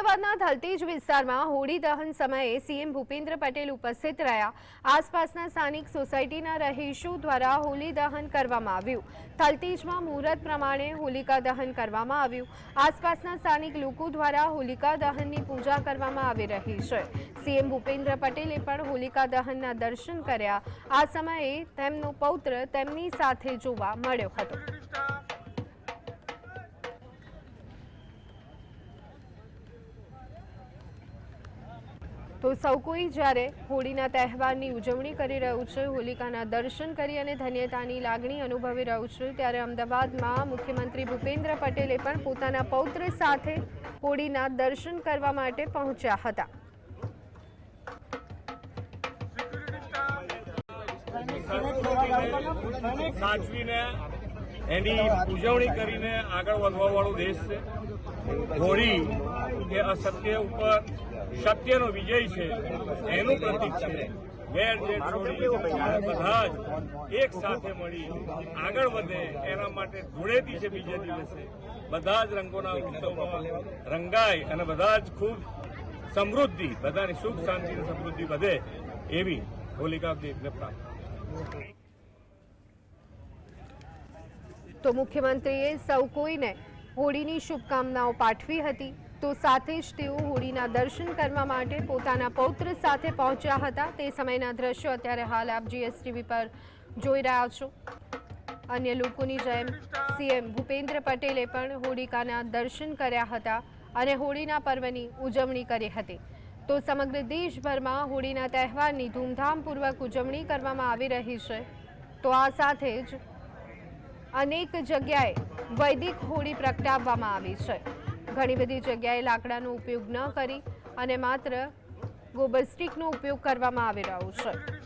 અમદાવાદના ધલતેજ વિસ્તારમાં હોળી દહન સમયે સીએમ ભૂપેન્દ્ર પટેલ ઉપસ્થિત રહ્યા. આસપાસના સ્થાનિક સોસાયટીના રહીશો દ્વારા હોળી દહન કરવામાં આવ્યું. ધલતેજમાં મુહૂર્ત પ્રમાણે હોલિકા દહન કરવામાં આવ્યું. આસપાસના સ્થાનિક લોકો દ્વારા હોલિકા દહનની પૂજા કરવામાં આવી રહી છે. સીએમ ભૂપેન્દ્ર પટેલે પણ હોલિકા દહનના દર્શન કર્યા. આ સમયે તેમનો પૌત્ર તેમની સાથે જોવા મળ્યો હતો. તો સૌ કોઈ જ્યારે હોળીના તહેવારની ઉજવણી કરી રહ્યું છે, હોલિકાના દર્શન કરી અને ધન્યતાની લાગણી અનુભવી રહ્યું છે, ત્યારે અમદાવાદમાં મુખ્યમંત્રી ભૂપેન્દ્ર પટેલે પણ પોતાના પૌત્ર સાથે હોળીના દર્શન કરવા માટે પહોંચ્યા હતા. સાચવીને એની ઉજવણી કરીને આગળ વધવા વાળો દેશ છે. હોળી એ અસત્ય ઉપર સત્યનો વિજય છે. એનું પ્રતીક છે. વેર જે છોડી બધા જ એક સાથે મળી આગળ વધે એના માટે ધૂળેટી છે બીજે દિવસે. બધા જ રંગોના ઉત્સવમાં રંગાય અને બધા જ ખૂબ સમૃદ્ધિ, બધાની સુખ, શાંતિ અને સમૃદ્ધિ વધે એવી હોલિકા દેવને પ્રાપ્ત. તો મુખ્યમંત્રીએ સૌ કોઈને હોળીની શુભકામનાઓ પાઠવી હતી. તો સાથે જ તેઓ હોળીના દર્શન કરવા માટે પોતાના પૌત્ર સાથે પહોંચ્યા હતા. તે સમયના દ્રશ્યો અત્યારે હાલ આપ જીએસટીવી પર જોઈ રહ્યા છો. અન્ય લોકોની જેમ સીએમ ભૂપેન્દ્ર પટેલે પણ હોળિકાના દર્શન કર્યા હતા અને હોળીના પર્વની ઉજવણી કરી હતી. તો સમગ્ર દેશભરમાં હોળીના તહેવારની ધૂમધામપૂર્વક ઉજવણી કરવામાં આવી રહી છે. તો આ સાથે જ અનેક જગ્યાએ વૈદિક હોળી પ્રગટાવવામાં આવી છે. ઘણી બધી જગ્યાએ લાકડાનો ઉપયોગ ન કરી અને માત્ર ગોબર સ્ટીકનો ઉપયોગ કરવામાં આવી રહ્યો છે.